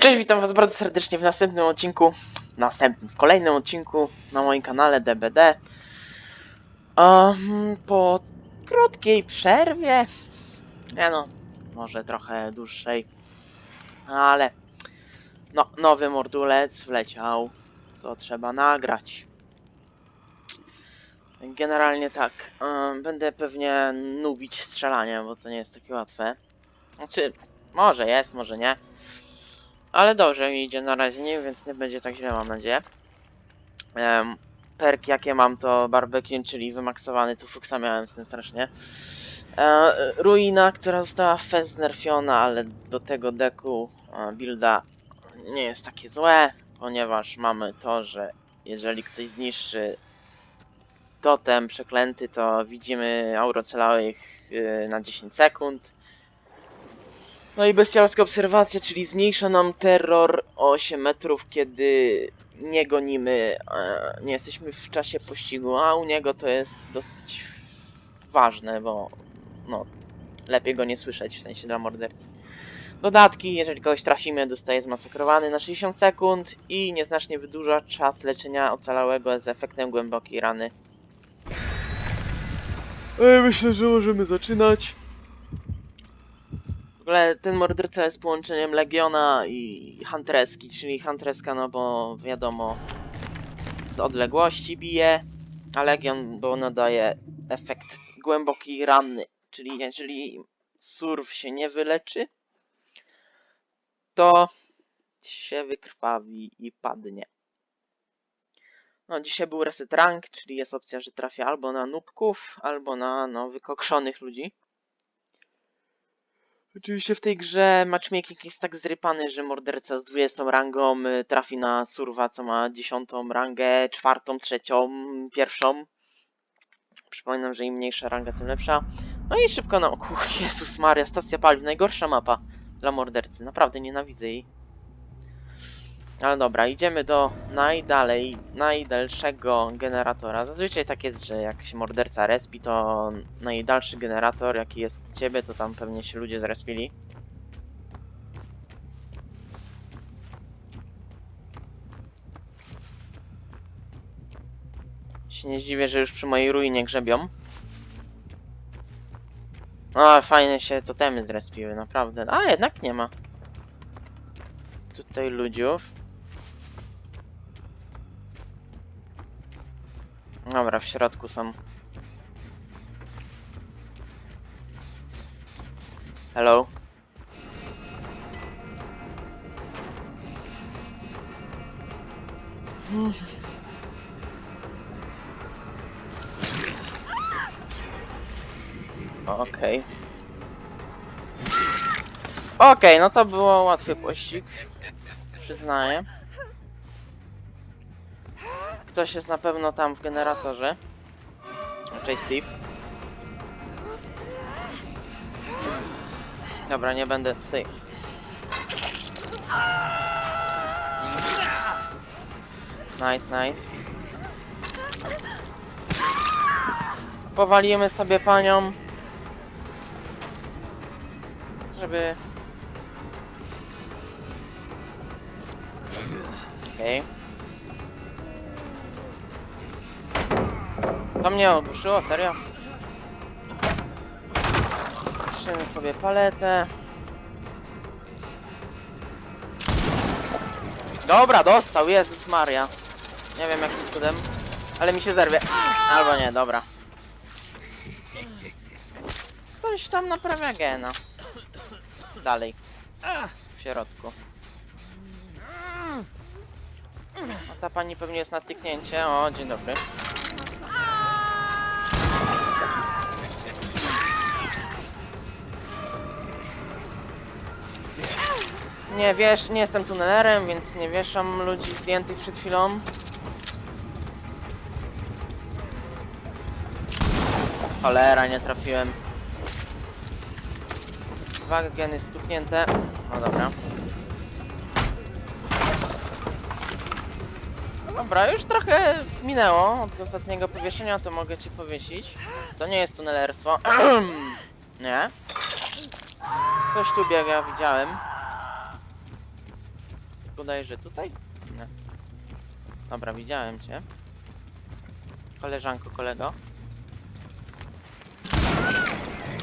Cześć, witam was bardzo serdecznie w następnym odcinku, następnym, w kolejnym odcinku na moim kanale DBD. Um, po krótkiej przerwie, nie no, może trochę dłuższej, ale no, nowy mordulec wleciał, to trzeba nagrać. Generalnie tak, em, będę pewnie nubić strzelanie, bo to nie jest takie łatwe. Znaczy, może jest, może nie. Ale dobrze mi idzie na razie, nie, więc nie będzie tak źle, mam nadzieję. Um, perk jakie mam to barbecue, czyli wymaksowany, tu fuksa miałem z tym strasznie. E, ruina, która została fest nerfiona, ale do tego deku e, builda nie jest takie złe, ponieważ mamy to, że jeżeli ktoś zniszczy totem przeklęty, to widzimy auro ocalałych yy, na 10 sekund. No i bestialska obserwacja, czyli zmniejsza nam terror o 8 metrów, kiedy nie gonimy, e, nie jesteśmy w czasie pościgu, a u niego to jest dosyć ważne, bo no, lepiej go nie słyszeć, w sensie dla mordercy. Dodatki, jeżeli kogoś trafimy, dostaje zmasakrowany na 60 sekund i nieznacznie wydłuża czas leczenia ocalałego z efektem głębokiej rany. Ej, myślę, że możemy zaczynać. Ogóle ten morderca jest połączeniem Legiona i Huntereski, czyli Huntereska, no bo wiadomo, z odległości bije, a Legion, bo nadaje efekt głębokiej rany, czyli jeżeli surf się nie wyleczy, to się wykrwawi i padnie. No, dzisiaj był reset rank, czyli jest opcja, że trafia albo na nubków, albo na no, wykokszonych ludzi. Oczywiście w tej grze matchmaking jest tak zrypany, że morderca z 20 rangą y, trafi na surwa, co ma 10 rangę, czwartą, trzecią, pierwszą. Przypominam, że im mniejsza ranga, tym lepsza. No i szybko na... O kur... Jezus Maria, stacja paliw, najgorsza mapa dla mordercy. Naprawdę nienawidzę jej. Ale dobra, idziemy do najdalej, najdalszego generatora. Zazwyczaj tak jest, że jak się morderca respi, to najdalszy generator, jaki jest ciebie, to tam pewnie się ludzie zrespili. Się nie zdziwię, że już przy mojej ruinie grzebią. A, fajne się totemy zrespiły, naprawdę. A, jednak nie ma. Tutaj ludziów. Dobra, w środku są. Hello? Okej. Okej, no to było łatwy pościg. Przyznaję. Ktoś jest na pewno tam w generatorze. Raczej Steve. Dobra, nie będę tutaj. Nice, nice. Powalimy sobie panią. Żeby... Okej. To mnie ogłuszyło, serio? Zniszczymy sobie paletę. Dobra, dostał, Jezus Maria. Nie wiem jakim cudem, ale mi się zerwie. Albo nie, dobra. Ktoś tam naprawia gena. Dalej. W środku. A ta pani pewnie jest na tyknięcie. O, dzień dobry. Nie wiesz, nie jestem tunelerem, więc nie wieszam ludzi zdjętych przed chwilą. Cholera, nie trafiłem. Uwaga, gen jest stuknięte. No dobra. Dobra, już trochę minęło od ostatniego powieszenia, to mogę cię powiesić. To nie jest tunelerstwo. nie. Ktoś tu biega, widziałem. Bodajże tutaj? Nie. Dobra, widziałem cię. Koleżanko, kolego.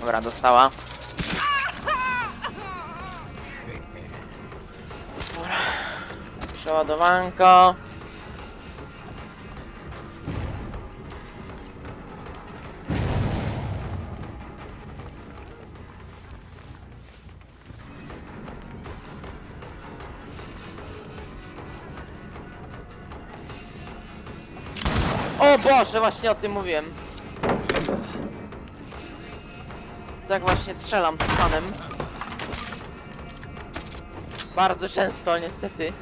Dobra, dostała. Dobra. Przeładowanko. Boże, właśnie o tym mówiłem. Tak właśnie strzelam tym panem. Bardzo często, niestety.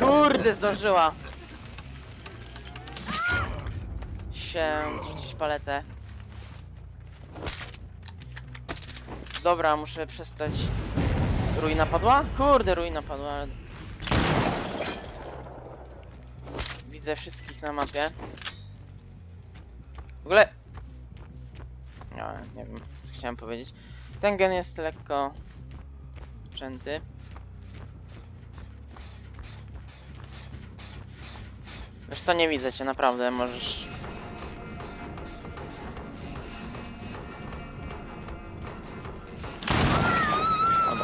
Kurde, zdążyła. Się zrzucić paletę. Dobra, muszę przestać. Ruina padła? Kurde, ruina padła. ale- Widzę wszystkich na mapie. W ogóle... No, nie wiem, co chciałem powiedzieć. Ten gen jest lekko... Częty. Wiesz co, nie widzę cię, naprawdę, możesz...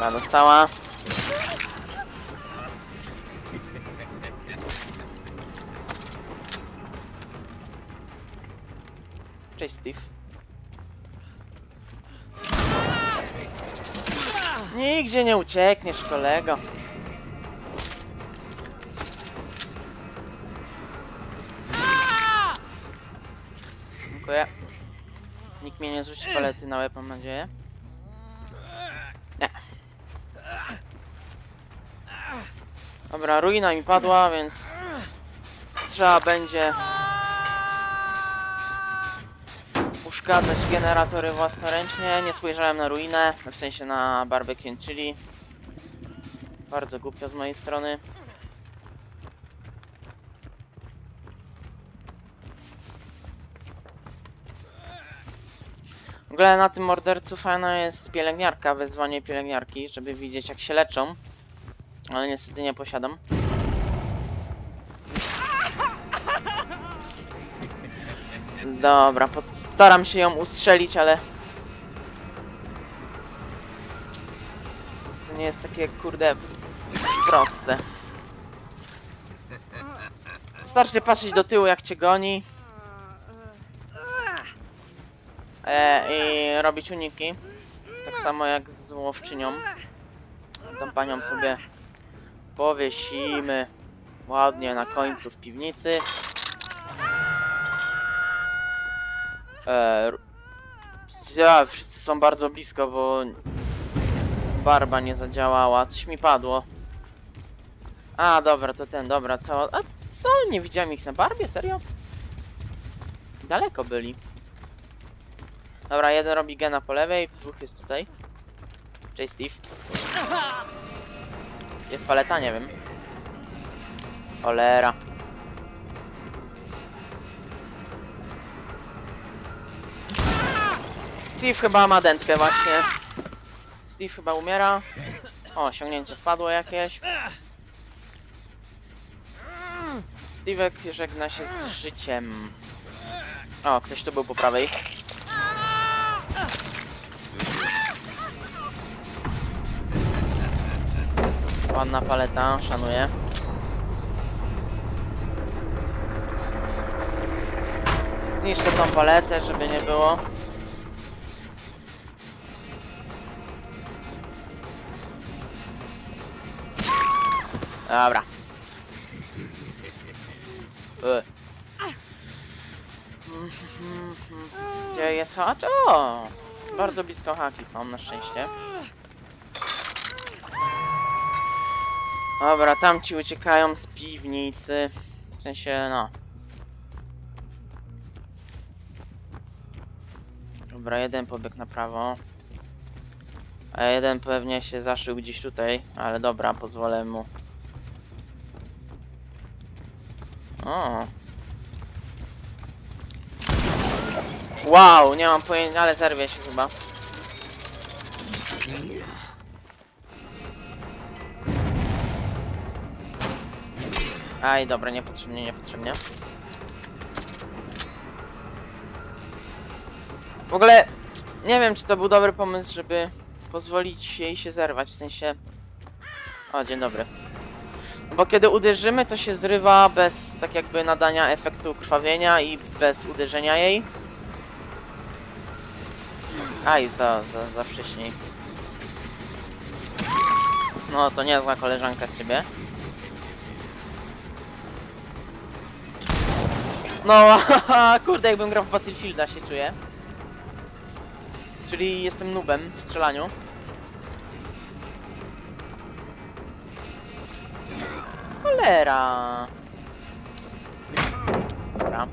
Dobra, dostała. Cześć, Steve. Nigdzie nie uciekniesz, kolego. Dziękuję. Nikt mnie nie zrzuci palety na łeb, mam nadzieję. Nie. Dobra, ruina mi padła, więc trzeba będzie uszkadzać generatory własnoręcznie. Nie spojrzałem na ruinę, w sensie na barbecue chili. Bardzo głupio z mojej strony. W ogóle na tym mordercu fajna jest pielęgniarka, wezwanie pielęgniarki, żeby widzieć jak się leczą. Ale niestety nie posiadam. Dobra, staram się ją ustrzelić, ale... To nie jest takie, kurde, proste. Wystarczy patrzeć do tyłu jak cię goni. E, I robić uniki. Tak samo jak z łowczynią. Tą panią sobie powiesimy ładnie na końcu w piwnicy. E, ja, wszyscy są bardzo blisko, bo barba nie zadziałała. Coś mi padło. A, dobra, to ten, dobra, cała... A co? Nie widziałem ich na barbie? Serio? Daleko byli. Dobra, jeden robi gena po lewej, dwóch jest tutaj. Cześć Steve. Jest paleta? Nie wiem. Cholera. Steve chyba ma dętkę właśnie. Steve chyba umiera. O, osiągnięcie wpadło jakieś. Steve'ek żegna się z życiem. O, ktoś tu był po prawej. Ładna paleta, szanuję. Zniszczę tą paletę, żeby nie było. Dobra. E. Gdzie jest hacz? O! Bardzo blisko haki są, na szczęście. Dobra, tamci uciekają z piwnicy. W sensie, no. Dobra, jeden pobiegł na prawo. A jeden pewnie się zaszył gdzieś tutaj, ale dobra, pozwolę mu. O. Wow, nie mam pojęcia, ale zerwie się chyba. Aj, dobra, niepotrzebnie, niepotrzebnie. W ogóle nie wiem, czy to był dobry pomysł, żeby pozwolić jej się zerwać, w sensie... O, dzień dobry. Bo kiedy uderzymy, to się zrywa bez tak jakby nadania efektu krwawienia i bez uderzenia jej. Aj, za, za, za wcześniej. No, to niezła koleżanka z ciebie. No, kurde, jakbym grał w Battlefielda się czuję. Czyli jestem nubem w strzelaniu. Cholera. Dobra.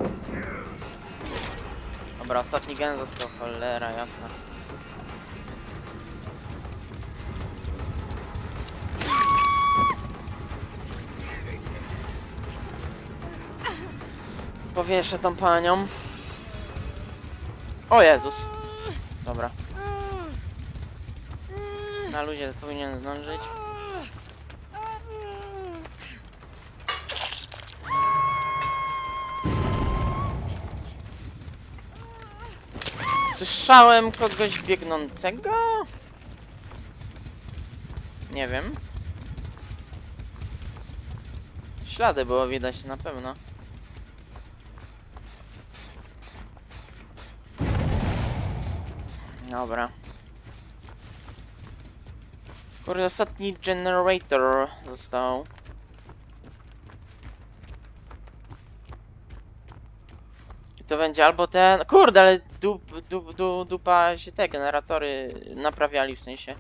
Dobra, ostatni gen został, cholera, jasna. Powieszę tą panią. O Jezus. Dobra. Na ludzie powinien zdążyć. Słyszałem kogoś biegnącego? Nie wiem. Ślady było widać na pewno. Dobra. Kurde, ostatni generator został. I to będzie albo ten... Kurde, ale dup, dup, du, dupa się te generatory naprawiali w sensie.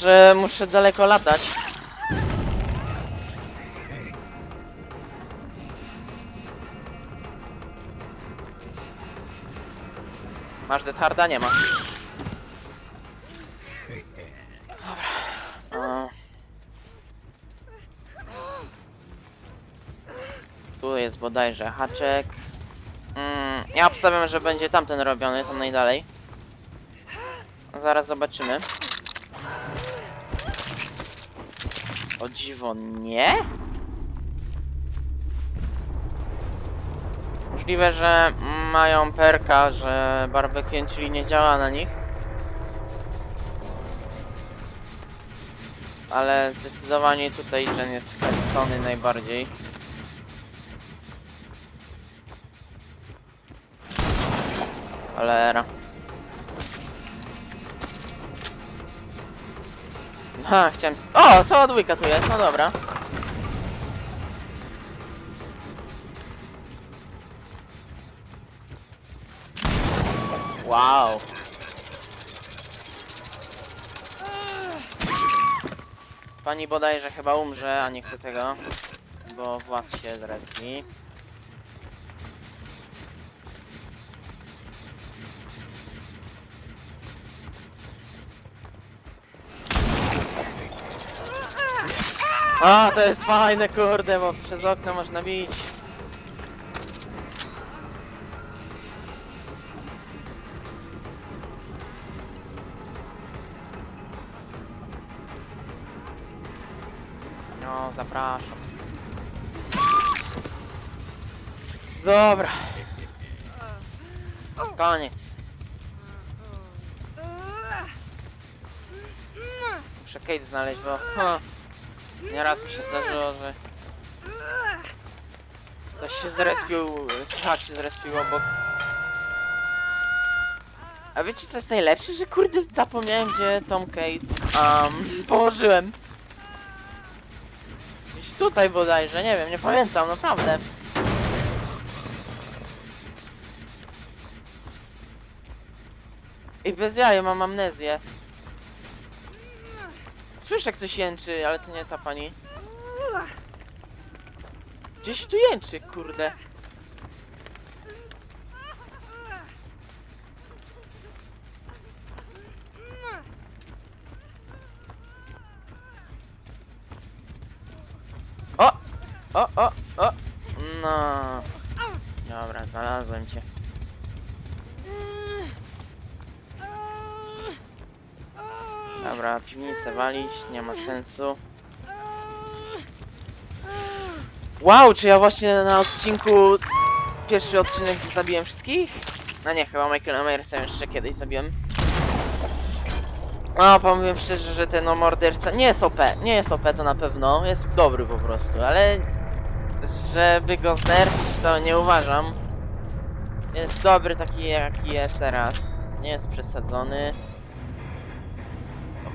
Że muszę daleko latać. Masz detarda? Nie ma. Dobra. O. Tu jest bodajże haczek. Mm, ja obstawiam, że będzie tamten robiony, tam najdalej. Zaraz zobaczymy. O dziwo, nie? Możliwe, że mają perka, że barbecue czyli nie działa na nich. Ale zdecydowanie tutaj ten jest wkręcony najbardziej. Cholera. Ha, chciałem... O, cała dwójka tu jest, no dobra. Wow. Pani bodajże chyba umrze, a nie chce tego, bo włas się zrespi. A, to jest fajne, kurde, bo przez okno można bić. Zapraszam. Dobra. Koniec. Muszę Kate znaleźć, bo... Ha, nieraz mi się zdarzyło, że... Ktoś się zrespił, szak się zrespił obok. A wiecie co jest najlepsze? Że kurde zapomniałem gdzie Tom Kate um, położyłem. Tutaj bodajże, nie wiem, nie pamiętam, naprawdę. I bez jaju mam amnezję. Słyszę jak coś jęczy, ale to nie ta pani. Gdzieś tu jęczy, kurde. O! O, o! No. Dobra. Znalazłem cię. Dobra, piwnicę walić, nie ma sensu. Wow, czy ja właśnie na odcinku... Pierwszy odcinek zabiłem wszystkich? No nie, chyba Michaela Myersa jeszcze kiedyś zabiłem. No, powiem szczerze, że ten no, morderca nie jest OP, nie jest OP to na pewno, jest dobry po prostu, ale żeby go znerfić to nie uważam. Jest dobry taki jaki jest teraz, nie jest przesadzony.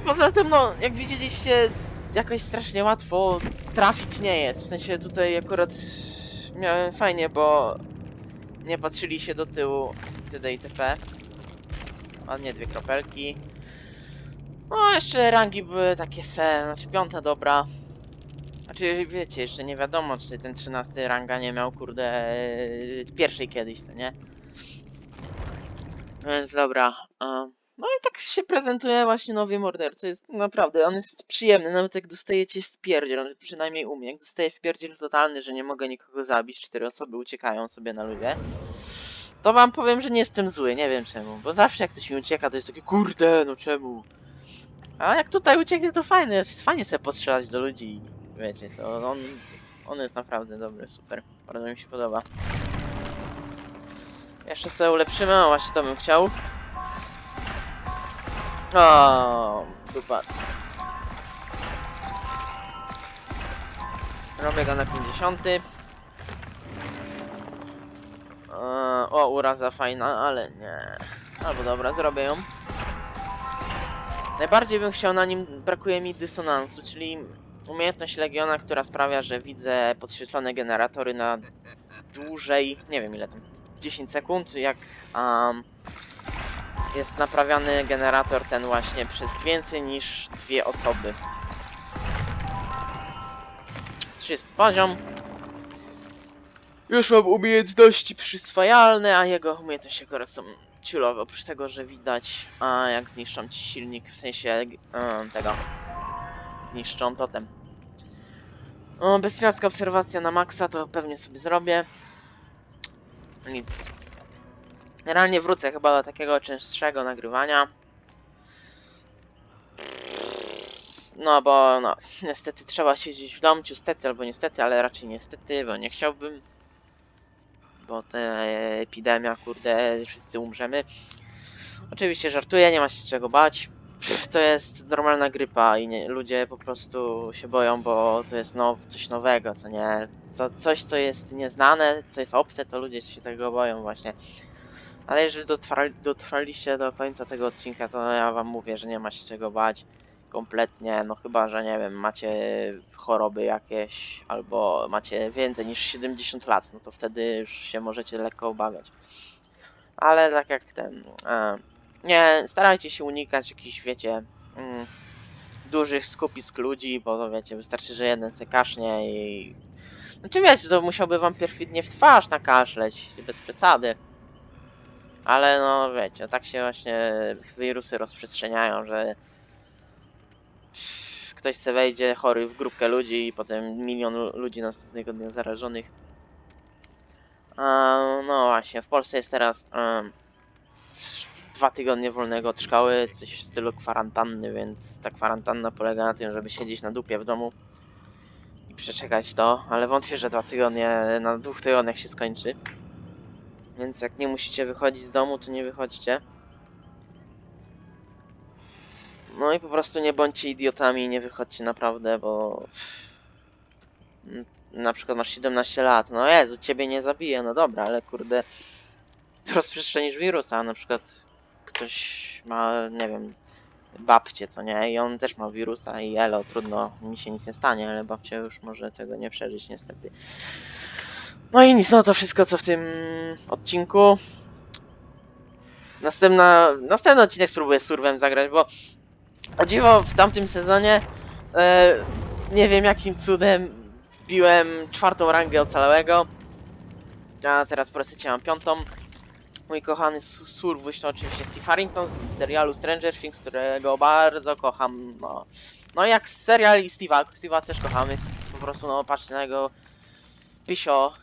Poza tym no, jak widzieliście, jakoś strasznie łatwo trafić nie jest, w sensie tutaj akurat miałem fajnie, bo nie patrzyli się do tyłu TD i TP. Ładnie dwie kropelki. No, jeszcze rangi były takie se, znaczy piąta dobra. Znaczy, wiecie, jeszcze nie wiadomo, czy ten 13 ranga nie miał, kurde, yy, pierwszej kiedyś, co nie? Więc dobra. No i tak się prezentuje właśnie nowy morderca. Jest naprawdę, on jest przyjemny, nawet jak dostajecie w pierdziel, przynajmniej u mnie, jak dostaję w pierdziel totalny, że nie mogę nikogo zabić, cztery osoby uciekają sobie na ludzie. To wam powiem, że nie jestem zły, nie wiem czemu, bo zawsze jak ktoś mi ucieka, to jest takie kurde, no czemu? A jak tutaj ucieknie, to fajne, jest fajnie sobie postrzelać do ludzi, wiecie, to on, on jest naprawdę dobry, super, bardzo mi się podoba. Jeszcze sobie ulepszymy, o właśnie to bym chciał. O, dupa. Robię go na 50. Eee, o, uraza fajna, ale nie. Albo dobra, zrobię ją. Najbardziej bym chciał na nim, brakuje mi dysonansu, czyli umiejętność Legiona, która sprawia, że widzę podświetlone generatory na dłużej, nie wiem ile tam, 10 sekund, jak um, jest naprawiany generator ten właśnie przez więcej niż dwie osoby. 30 poziom. Już mam umiejętności przyswajalne, a jego umiejętności akurat są ciulowe, oprócz tego, że widać, a jak zniszczą ci silnik, w sensie em, tego. Zniszczą totem. O, bezstracka obserwacja na maksa, to pewnie sobie zrobię. Nic. Generalnie wrócę chyba do takiego częstszego nagrywania. No bo no, niestety trzeba siedzieć w domciu, stety albo niestety, ale raczej niestety, bo nie chciałbym. Bo ta epidemia, kurde, wszyscy umrzemy. Oczywiście żartuję, nie ma się czego bać. To jest normalna grypa i nie, ludzie po prostu się boją, bo to jest now, coś nowego, co nie? Co, coś, co jest nieznane, co jest obce, to ludzie się tego boją właśnie. Ale jeżeli dotrwali, dotrwaliście do końca tego odcinka, to ja wam mówię, że nie ma się czego bać. Kompletnie, no chyba, że nie wiem, macie choroby jakieś, albo macie więcej niż 70 lat, no to wtedy już się możecie lekko obawiać. Ale tak jak ten... E, nie, starajcie się unikać jakichś, wiecie, mm, dużych skupisk ludzi, bo to wiecie, wystarczy, że jeden se kasznie i... Znaczy wiecie, to musiałby wam perfidnie w twarz nakaszleć, bez przesady. Ale no wiecie, tak się właśnie wirusy rozprzestrzeniają, że ktoś se wejdzie chory w grupkę ludzi i potem milion lu- ludzi następnego dnia zarażonych. A, no właśnie, w Polsce jest teraz c- dwa tygodnie wolnego od szkoły, coś w stylu kwarantanny, więc ta kwarantanna polega na tym, żeby siedzieć na dupie w domu i przeczekać to, ale wątpię, że dwa tygodnie, na dwóch tygodniach się skończy. Więc jak nie musicie wychodzić z domu, to nie wychodźcie. No i po prostu nie bądźcie idiotami, nie wychodźcie naprawdę, bo... Na przykład masz 17 lat, no Jezu, ciebie nie zabije, no dobra, ale kurde... Rozprzestrzenisz wirusa, na przykład ktoś ma, nie wiem, babcie, co nie? I on też ma wirusa i elo, trudno, mi się nic nie stanie, ale babcia już może tego nie przeżyć niestety. No i nic, no to wszystko co w tym odcinku. Następna, następny odcinek spróbuję z Surwem zagrać, bo o dziwo w tamtym sezonie e, nie wiem jakim cudem wbiłem czwartą rangę ocalałego. A teraz po prostu mam piątą. Mój kochany Su- Surwuś to oczywiście Steve Harrington z serialu Stranger Things, którego bardzo kocham. No, no jak serial i Steve'a, Steve'a też kocham, jest po prostu no patrzcie na jego pisio,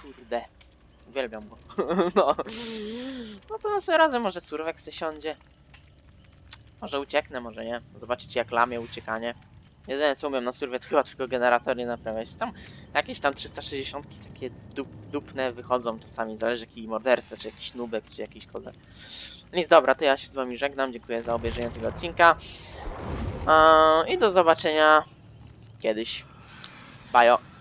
kurde, Uwielbiam go. no. No to sobie razem może surwek se siądzie. Może ucieknę, może nie. Zobaczycie jak lamie uciekanie. Jedyne co umiem na surwie to chyba tylko generatory naprawiać. Tam jakieś tam 360 takie dup, dupne wychodzą czasami. Zależy jaki morderca, czy jakiś nubek, czy jakiś kozer. Nic dobra, to ja się z wami żegnam. Dziękuję za obejrzenie tego odcinka. I do zobaczenia kiedyś. Bajo.